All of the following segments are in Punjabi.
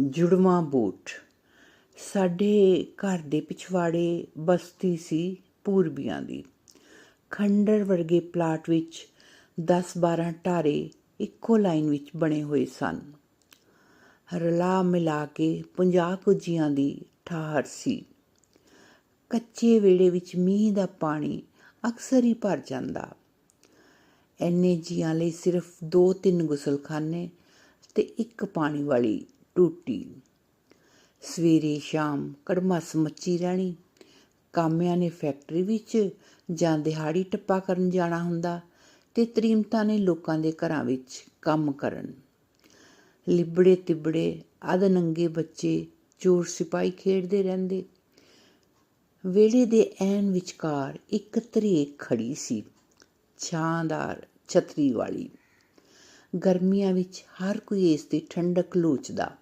ਜੁੜਵਾ ਬੂਟ। ਸਾਡੇ ਘਰ ਦੇ ਪਿਛਵਾੜੇ ਬਸਤੀ ਸੀ ਪੂਰਬੀਆਂ ਦੀ। ਖੰਡਰ ਵਰਗੇ ਪਲਾਟ ਵਿੱਚ 10-12 ਢਾਰੇ ਇੱਕੋ ਲਾਈਨ ਵਿੱਚ ਬਣੇ ਹੋਏ ਸਨ। ਰਲਾ ਮਿਲਾ ਕੇ 50 ਕੁਜੀਆਂ ਦੀ ਠਾਹਰ ਸੀ। ਕੱਚੇ ਵੇੜੇ ਵਿੱਚ ਮੀਂਹ ਦਾ ਪਾਣੀ ਅਕਸਰ ਹੀ ਭਰ ਜਾਂਦਾ। ਐਨੇ ਜੀਆਂ ਲਈ ਸਿਰਫ ਦੋ ਤਿੰਨ ਗੁਸਲਖਾਨੇ ਤੇ ਇੱਕ ਪਾਣੀ ਵਾਲੀ ਟੂਟੀ। ਸਵੇਰੇ ਸ਼ਾਮ ਕੜਮਸ ਮੱਚੀ ਰਹਿਣੀ। ਕਾਮਿਆਂ ਨੇ ਫੈਕਟਰੀ ਵਿੱਚ ਜਾਂ ਦਿਹਾੜੀ ਟੱਪਾ ਕਰਨ ਜਾਣਾ ਹੁੰਦਾ ਤੇ ਤਰੀਮਤਾਂ ਨੇ ਲੋਕਾਂ ਦੇ ਘਰਾਂ ਵਿੱਚ ਕੰਮ ਕਰਨ। ਲਿਬੜੇ ਤਿਬੜੇ ਅਧ ਨੰਗੇ ਬੱਚੇ ਚੋਰ ਸਿਪਾਹੀ ਖੇਡਦੇ ਰਹਿੰਦੇ। ਵੇਲੇ ਦੇ ਐਨ ਵਿਚਕਾਰ ਇੱਕ ਤਰੇਕ ਖੜੀ ਸੀ, ਛਾਂਦਾਰ, ਛਤਰੀ ਵਾਲੀ। ਗਰਮੀਆਂ ਵਿੱਚ ਹਰ ਕੋਈ ਇਸ ਦੀ ਠੰਡਕ ਲੋਚਦਾ।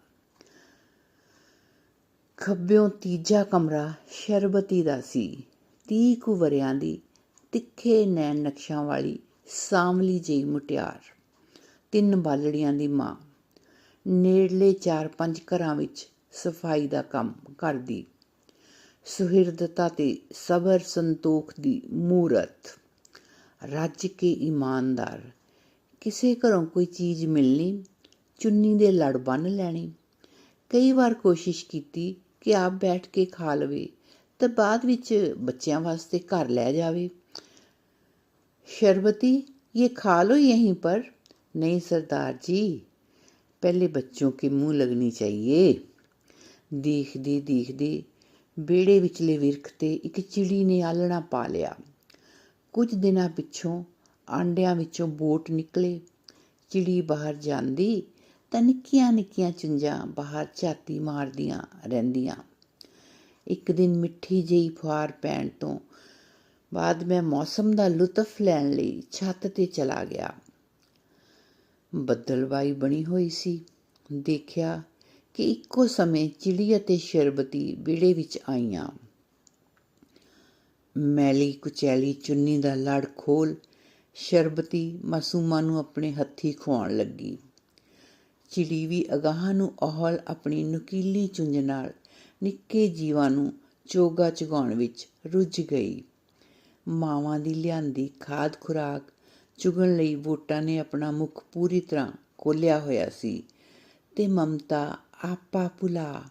ਖੱਬਿਓਂ ਤੀਜਾ ਕਮਰਾ ਸ਼ਰਬਤੀ ਦਾ ਸੀ। ਤੀਹ ਕੁ ਵਰਿਆਂ ਦੀ ਤਿੱਖੇ ਨੈਣ ਨਕਸ਼ਾਂ ਵਾਲੀ ਸਾਂਵਲੀ ਜਿਹੀ ਮੁਟਿਆਰ। ਤਿੰਨ ਬਾਲੜੀਆਂ ਦੀ ਮਾਂ। ਨੇੜਲੇ ਚਾਰ ਪੰਜ ਘਰਾਂ ਵਿੱਚ ਸਫ਼ਾਈ ਦਾ ਕੰਮ ਕਰਦੀ। ਸੁਹਿਰਦਤਾ ਤੇ ਸਬਰ ਸੰਤੋਖ ਦੀ ਮੂਰਤ। ਰੱਜ ਕੇ ਇਮਾਨਦਾਰ। ਕਿਸੇ ਘਰੋਂ ਕੋਈ ਚੀਜ਼ ਮਿਲਣੀ, ਚੁੰਨੀ ਦੇ ਲੜ ਬੰਨ ਲੈਣੀ। ਕਈ ਵਾਰ ਕੋਸ਼ਿਸ਼ ਕੀਤੀ ਕਿ ਆਪ ਬੈਠ ਕੇ ਖਾ ਲਵੇ ਤੇ ਬਾਅਦ ਵਿੱਚ ਬੱਚਿਆਂ ਵਾਸਤੇ ਘਰ ਲੈ ਜਾਵੇ शरबती ये खा लो यहीं पर नहीं सरदार जी पहले बच्चों के मुंह लगनी चाहिए ਦੇਖਦੀ ਦੇਖਦੀ ਬੇੜੇ ਵਿਚਲੇ ਵਿਰਖ ਤੇ ਇੱਕ ਚਿੜੀ ਨੇ ਆਲਣਾ ਪਾ ਲਿਆ ਕੁਝ ਦਿਨਾਂ ਪਿੱਛੋਂ ਆਂਡਿਆਂ ਵਿੱਚੋਂ ਬੋਟ ਨਿਕਲੇ ਚਿੜੀ ਬਾਹਰ ਜਾਂਦੀ ਤਾਂ ਨਿੱਕੀਆਂ ਨਿੱਕੀਆਂ ਚੁੰਝਾਂ ਬਾਹਰ ਝਾਤੀ ਮਾਰਦੀਆਂ ਰਹਿੰਦੀਆਂ। ਇੱਕ ਦਿਨ ਮਿੱਠੀ ਜਿਹੀ ਫੁਹਾਰ ਪੈਣ ਤੋਂ ਬਾਅਦ ਮੈਂ ਮੌਸਮ ਦਾ ਲੁਤਫ ਲੈਣ ਲਈ ਛੱਤ ਤੇ ਚਲਾ ਗਿਆ। ਬੱਦਲਵਾਈ ਬਣੀ ਹੋਈ ਸੀ। ਦੇਖਿਆ ਕਿ ਇੱਕੋ ਸਮੇਂ ਚਿੜੀ ਅਤੇ ਸ਼ਰਬਤੀ ਵਿੜੇ ਵਿੱਚ ਆਈਆਂ। ਮੈਲੀ ਕੁਚੈਲੀ ਚੁੰਨੀ ਦਾ ਲੜ ਖੋਲ ਸ਼ਰਬਤੀ ਮਾਸੂਮਾਂ ਨੂੰ ਆਪਣੇ ਹੱਥੀ ਖਵਾਉਣ ਲੱਗੀ। ਚਿੜੀ ਵੀ ਅਗਾਹ ਨੂੰ ਅਹਲ ਆਪਣੀ ਨੁਕੀਲੀ ਚੁੰਝ ਨਾਲ ਨਿੱਕੇ ਜੀਵਾਂ ਨੂੰ ਚੋਗਾ ਚਗਾਉਣ ਵਿੱਚ ਰੁੱਝ ਗਈ। ਮਾਵਾਂ ਦੀ ਲਿਆਂਦੀ ਖਾਦ ਖੁਰਾਕ ਚੁਗਣ ਲਈ ਵੋਟਾਂ ਨੇ ਆਪਣਾ ਮੁਖ ਪੂਰੀ ਤਰ੍ਹਾਂ ਖੋਲਿਆ ਹੋਇਆ ਸੀ ਤੇ ਮਮਤਾ ਆਪਾ ਭੁਲਾ,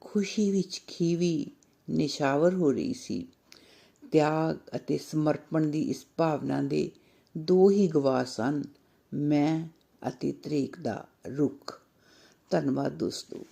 ਖੁਸ਼ੀ ਵਿੱਚ ਖੀਵੀ, ਨਿਸ਼ਾਵਰ ਹੋ ਰਹੀ ਸੀ। ਤਿਆਗ ਅਤੇ ਸਮਰਪਣ ਦੀ ਇਸ ਭਾਵਨਾ ਦੇ ਦੋ ਹੀ ਗਵਾਹ ਸਨ, ਮੈਂ ਅਤੇ ਤਰੀਕ ਦਾ ਰੁੱਖ। ਧੰਨਵਾਦ ਦੋਸਤੋ।